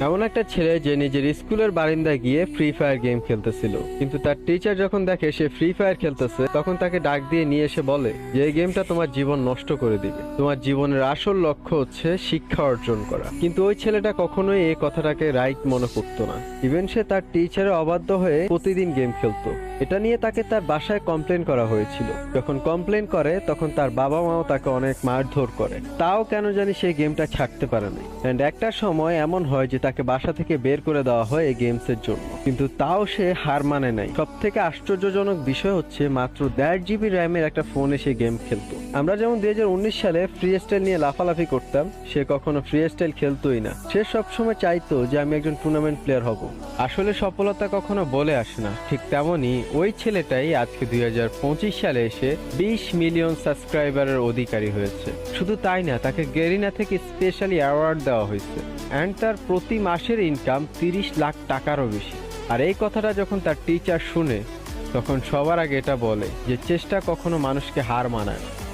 এমন একটা ছেলে যে নিজের স্কুলের বারিন্দায় গিয়ে ফ্রি ফায়ার গেম খেলতেছিল। কিন্তু তার টিচার যখন দেখে সে ফ্রি ফায়ার খেলতেছে, তখন তাকে ডাক দিয়ে নিয়ে এসে বলে যে, এই গেমটা তোমার জীবন নষ্ট করে দিবে। তোমার জীবনের আসল লক্ষ্য হচ্ছে শিক্ষা অর্জন করা। কিন্তু ওই ছেলেটা কখনোই এই কথাটাকে রাইট মনে করতো না। ইভেন সে তার টিচারে অবাধ্য হয়ে প্রতিদিন গেম খেলতো। এটা নিয়ে তাকে তার বাসায় কমপ্লেন করা হয়েছিল। যখন কমপ্লেন করে, তখন তার বাবা মাও তাকে অনেক মারধর করে। তাও কেন জানি সেই গেমটা ছাড়তে পারে না অ্যান্ড একটা সময় এমন হয় যে তাকে বাসা থেকে বের করে দেওয়া হয় এই গেমসের জন্য। কিন্তু তাও সে হার মানে নাই। সব থেকে আশ্চর্যজনক বিষয় হচ্ছে মাত্র দেড় জিবি র্যামের একটা ফোনে সে গেম খেলতো। আমরা যেমন দুই হাজার উনিশ সালে ফ্রি স্টাইল নিয়ে লাফালাফি করতাম, সে কখনো ফ্রি স্টাইল খেলতোই না। সে সবসময় চাইতো যে আমি একজন টুর্নামেন্ট প্লেয়ার হব। আসলে সফলতা কখনো বলে আসে না। ঠিক তেমনই ওই ছেলেটাই আজকে দুই হাজার পঁচিশ সালে এসে বিশ মিলিয়ন সাবস্ক্রাইবারের অধিকারী হয়েছে। শুধু তাই না, তাকে গেরিনা থেকে স্পেশালি অ্যাওয়ার্ড দেওয়া হয়েছে। অ্যান্ড তার প্রতি মাসের ইনকাম তিরিশ লাখ টাকারও বেশি। আর এই কথাটা যখন তার টিচার শুনে, তখন সবার আগে এটা বলে যে, চেষ্টা কখনো মানুষকে হার মানায় না।